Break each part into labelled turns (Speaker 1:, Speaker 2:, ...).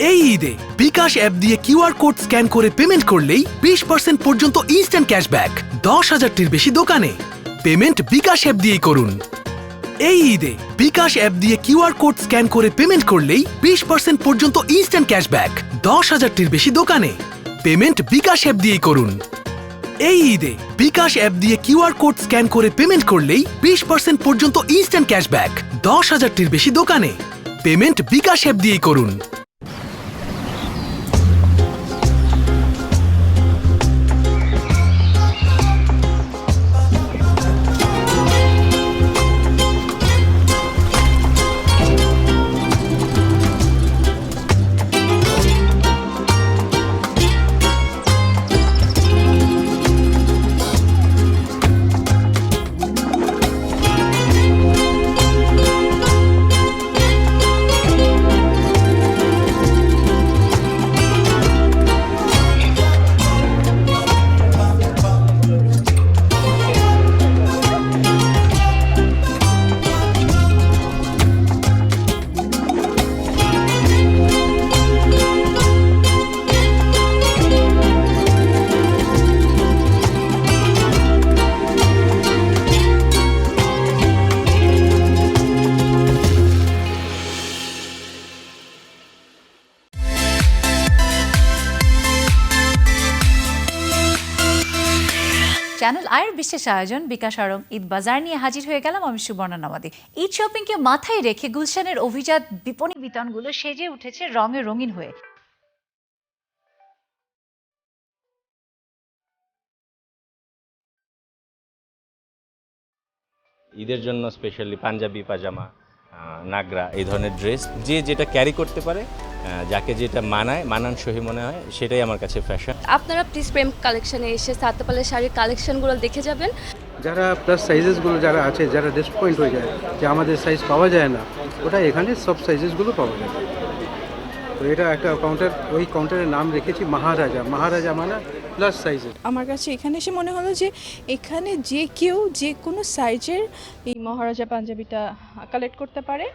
Speaker 1: এই ঈদে বিকাশ অ্যাপ দিয়ে কিউআর কোড স্ক্যান করে পেমেন্ট করলেই বিশ পার্সেন্ট পর্যন্ত ইনস্ট্যান্ট ক্যাশব্যাক দশ হাজারটির বেশি দোকানে। পেমেন্ট বিকাশ অ্যাপ দিয়েই করুন। এই ঈদে বিকাশ অ্যাপ দিয়ে কিউআর কোড স্ক্যান করে পেমেন্ট করলেই বিশ পার্সেন্ট পর্যন্ত ইনস্ট্যান্ট ক্যাশব্যাক দশ হাজারটির বেশি দোকানে। পেমেন্ট বিকাশ অ্যাপ দিয়েই করুন। এই ঈদে বিকাশ অ্যাপ দিয়ে কিউআর কোড স্ক্যান করে পেমেন্ট করলেই বিশ পার্সেন্ট পর্যন্ত ইনস্ট্যান্ট ক্যাশব্যাক দশ হাজারটির বেশি দোকানে। পেমেন্ট বিকাশ অ্যাপ দিয়েই করুন।
Speaker 2: চ্যানেল আয়ের বিশেষ আয়োজন বিকাশ আরং ঈদ বাজার নিয়ে হাজির হয়ে গেলাম আমি সুবর্ণা নামাদি ঈদ শপিংকে মাথায় রেখে গুলশানের অভিজাত বিপণী বিতানগুলো সেজে উঠেছে রঙে রঙিন হয়ে।
Speaker 3: ঈদের জন্য স্পেশালি পাঞ্জাবি, পাজামা নাগরা, এই ধরনের ড্রেস যে যেটা ক্যারি করতে পারে যাকে যেটা মানায় মানান মানানসই মনে হয় সেটাই আমার কাছে ফ্যাশন
Speaker 4: আপনারা প্লিজ প্রেম কালেকশনে এসে সাতপালের শাড়ির কালেকশনগুলো দেখে যাবেন।
Speaker 5: যারা প্লাস সাইজেসগুলো যারা আছে যারা ডিসপয়েন্ট হয়ে যায় যে আমাদের সাইজ পাওয়া যায় না ওটা এখানে সব সাইজেসগুলো পাওয়া যায়। তো এটা একটা কাউন্টার ওই কাউন্টারের নাম রেখেছি মহারাজা। মহারাজা মানে প্লাস সাইজের
Speaker 6: আমার কাছে এখানে এসে মনে হলো যে এখানে যে কেউ যে কোনো সাইজের এই মহারাজা পাঞ্জাবিটা কালেক্ট করতে পারে।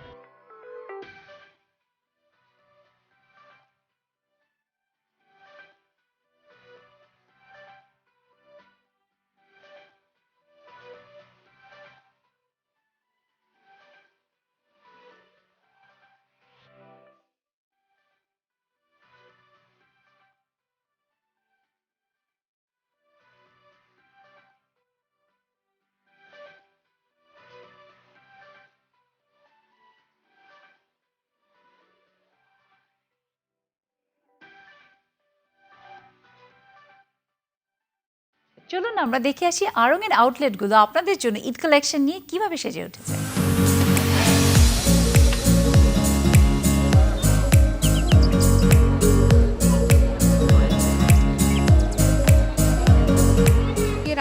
Speaker 2: চলুন আমরা দেখে আসি আরঙের আউটলেটগুলো আপনাদের জন্য ঈদ কালেকশন নিয়ে কীভাবে সেজে উঠেছে।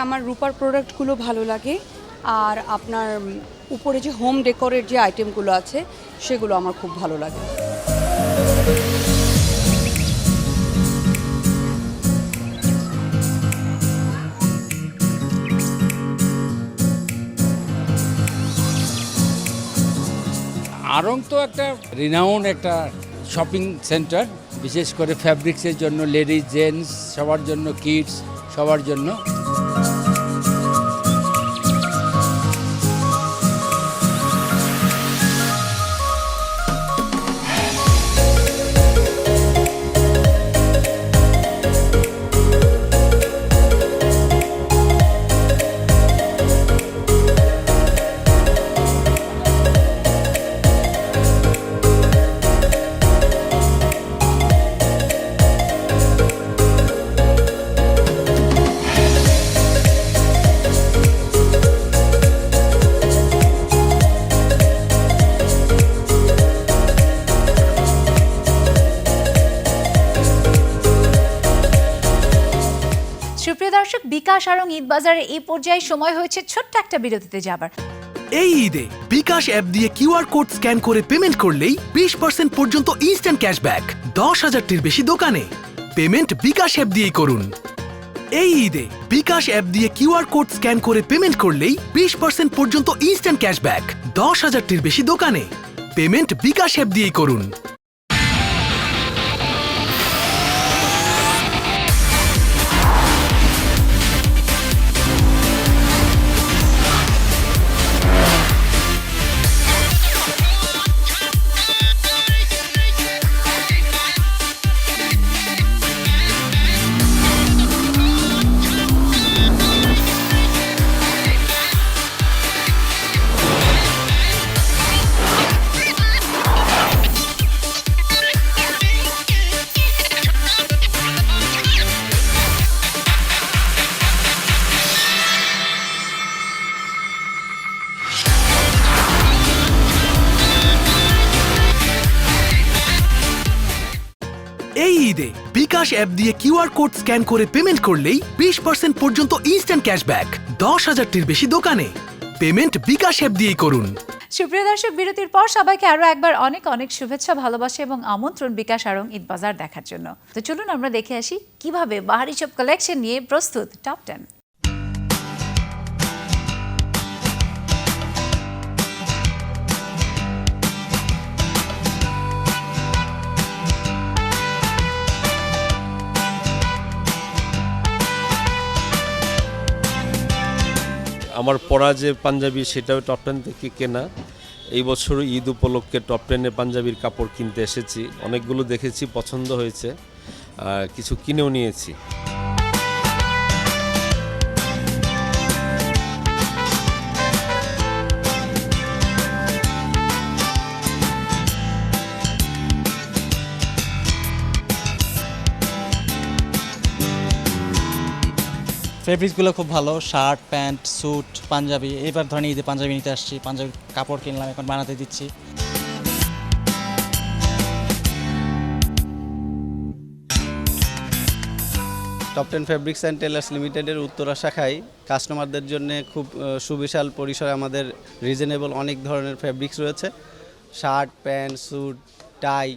Speaker 7: আমার রূপার প্রোডাক্টগুলো ভালো লাগে, আর আপনার উপরে যে হোম ডেকোরের যে আইটেমগুলো আছে, সেগুলো আমার খুব ভালো লাগে।
Speaker 8: আরং তো একটা রিনাউন একটা শপিং সেন্টার বিশেষ করে ফ্যাব্রিক্সের জন্য লেডিস জেন্টস সবার জন্য কিডস সবার জন্য।
Speaker 2: দর্শক, বিকাশ আরং ঈদ বাজারে এই পর্যায়ে সময় হয়েছে ছোট্ট একটা বিরতিতে যাবার।
Speaker 1: এই ঈদে বিকাশ অ্যাপ দিয়ে কিউআর কোড স্ক্যান করে পেমেন্ট করলেই বিশ পার্সেন্ট পর্যন্ত ইনস্ট্যান্ট ক্যাশব্যাক দশ হাজারটির বেশি দোকানে। পেমেন্ট বিকাশ অ্যাপ দিয়েই করুন। এই ঈদে বিকাশ অ্যাপ দিয়ে কিউআর কোড স্ক্যান করে পেমেন্ট করলেই বিশ পার্সেন্ট পর্যন্ত ইনস্ট্যান্ট ক্যাশব্যাক দশ হাজারটির বেশি দোকানে। পেমেন্ট বিকাশ অ্যাপ দিয়েই করুন। বিকাশ অ্যাপ দিয়ে কিউআর কোড স্ক্যান করে পেমেন্ট করলেই বিশ পার্সেন্ট পর্যন্ত ইনস্ট্যান্ট ক্যাশব্যাক দশ হাজারটির বেশি দোকানে। পেমেন্ট বিকাশ অ্যাপ দিয়েই করুন।
Speaker 2: সুপ্রিয় দর্শক, বিরতির পর সবাইকে আরও একবার অনেক অনেক শুভেচ্ছা, ভালোবাসা এবং আমন্ত্রণ বিকাশ আরং ঈদ বাজার দেখার জন্য। তো চলুন আমরা দেখে আসি কীভাবে বাহারি সব কালেকশন নিয়ে প্রস্তুত। টপ টেন
Speaker 9: আমার পরা যে পাঞ্জাবি, সেটাও টপ টেন থেকে কেনা। এই বছর ঈদ উপলক্ষে টপ টেনে পাঞ্জাবির কাপড় কিনতে এসেছি। অনেকগুলো দেখেছি, পছন্দ হয়েছে। কিছু কিনেও নিয়েছি।
Speaker 10: ফেব্রিক্সগুলো খুব ভালো। শার্ট, প্যান্ট, স্যুট, পাঞ্জাবি, এবার ধরনের ঈদে পাঞ্জাবি নিতে আসছি, পাঞ্জাবি কাপড় কিনলাম, এখন বানাতে দিচ্ছি।
Speaker 11: Top ten fabrics and tailors লিমিটেডের উত্তরা শাখায় কাস্টমারদের জন্য খুব সুবিশাল পরিসরে আমাদের রিজনেবল অনেক ধরনের ফেব্রিক্স রয়েছে। Shirt, pant, suit tie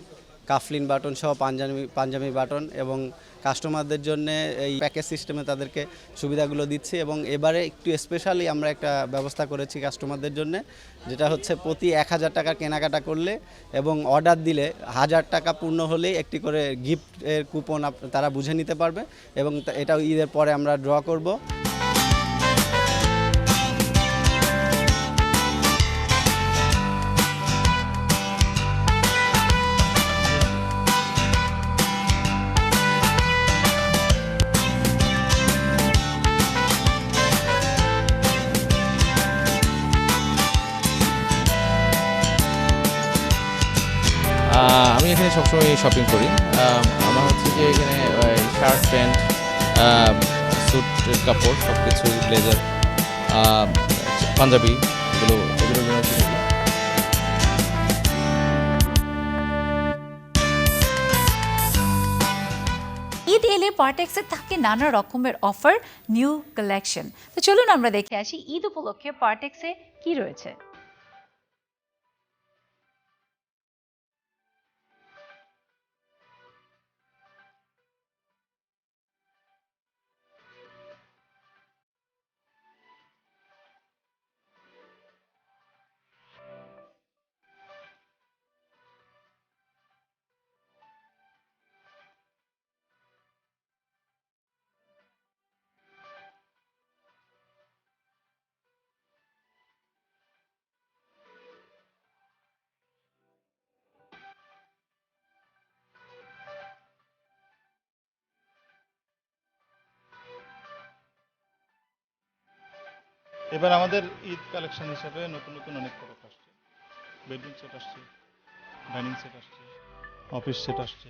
Speaker 11: cufflink button সহ পাঞ্জাবি পাঞ্জাবি বাটন এবং কাস্টমারদের জন্য এই প্যাকেজ সিস্টেমে তাদেরকে সুবিধাগুলো দিচ্ছি এবং এবারে একটু স্পেশালি আমরা একটা ব্যবস্থা করেছি কাস্টমারদের জন্য, যেটা হচ্ছে প্রতি এক হাজার টাকার কেনাকাটা করলে এবং অর্ডার দিলে হাজার টাকা পূর্ণ হলেই একটি করে গিফটের কুপন তারা বুঝে নিতে পারবে এবং এটাও ঈদের পরে আমরা ড্র করব।
Speaker 12: এখানে সবসময় শপিং করি। আমার হচ্ছে যে এখানে শার্ট প্যান্ট স্যুট কাপড় সব কিছু ব্লেজার পাঞ্জাবি, এগুলো দিই।
Speaker 2: ঈদ এলে পার্টেক্সে থাকে নানা রকমের অফার নিউ কালেকশন তো চলুন আমরা দেখে আসি ঈদ উপলক্ষে পার্টেক্সে কি রয়েছে।
Speaker 13: এবার আমাদের ঈদ কালেকশন হিসাবে নতুন নতুন অনেক প্রোডাক্ট আসছে। বেডরুম সেট আসছে, ডাইনিং সেট আসছে অফিস সেট আসছে।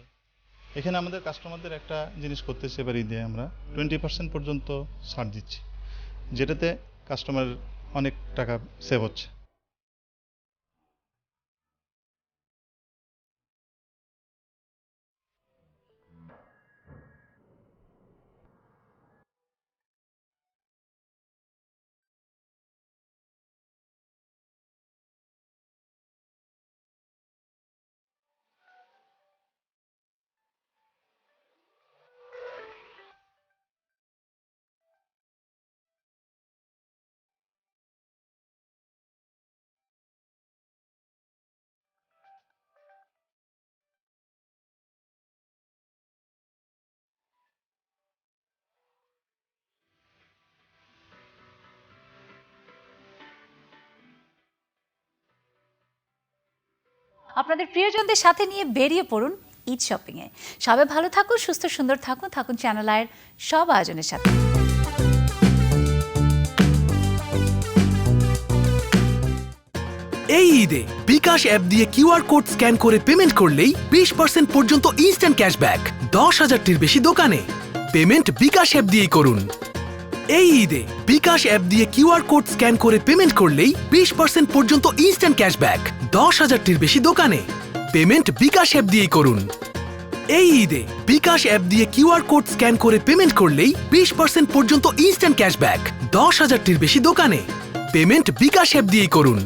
Speaker 13: এখানে আমাদের কাস্টমারদের একটা জিনিস করতেছি এবার ঈদে আমরা। টোয়েন্টি পার্সেন্ট পর্যন্ত ছাড় দিচ্ছি, যেটাতে কাস্টমার অনেক টাকা সেভ হচ্ছে।
Speaker 2: আপনাদের প্রিয়জনদের সাথে নিয়ে বেরিয়ে পড়ুন ঈদ শপিংয়ে। সবাই ভালো থাকুন, সুস্থ, সুন্দর থাকুন। থাকুন চ্যানেল আয়ের সব আয়োজনের সাথে।
Speaker 1: এই ঈদে বিকাশ অ্যাপ দিয়ে কিউআর কোড স্ক্যান করে পেমেন্ট করলেই বিশ পার্সেন্ট পর্যন্ত ইনস্ট্যান্ট ক্যাশব্যাক দশ হাজারটির বেশি দোকানে। পেমেন্ট বিকাশ অ্যাপ দিয়েই করুন। এই ঈদে বিকাশ অ্যাপ দিয়ে কিউআর কোড স্ক্যান করে পেমেন্ট করলেই বিশ পার্সেন্ট পর্যন্ত ইনস্ট্যান্ট ক্যাশব্যাক দশ হাজারটির বেশি দোকানে। পেমেন্ট বিকাশ অ্যাপ দিয়েই করুন। এই ঈদে বিকাশ অ্যাপ দিয়ে কিউআর কোড স্ক্যান করে পেমেন্ট করলেই বিশ পার্সেন্ট পর্যন্ত ইনস্ট্যান্ট ক্যাশব্যাক দশ হাজারটির বেশি দোকানে। পেমেন্ট বিকাশ অ্যাপ দিয়েই করুন।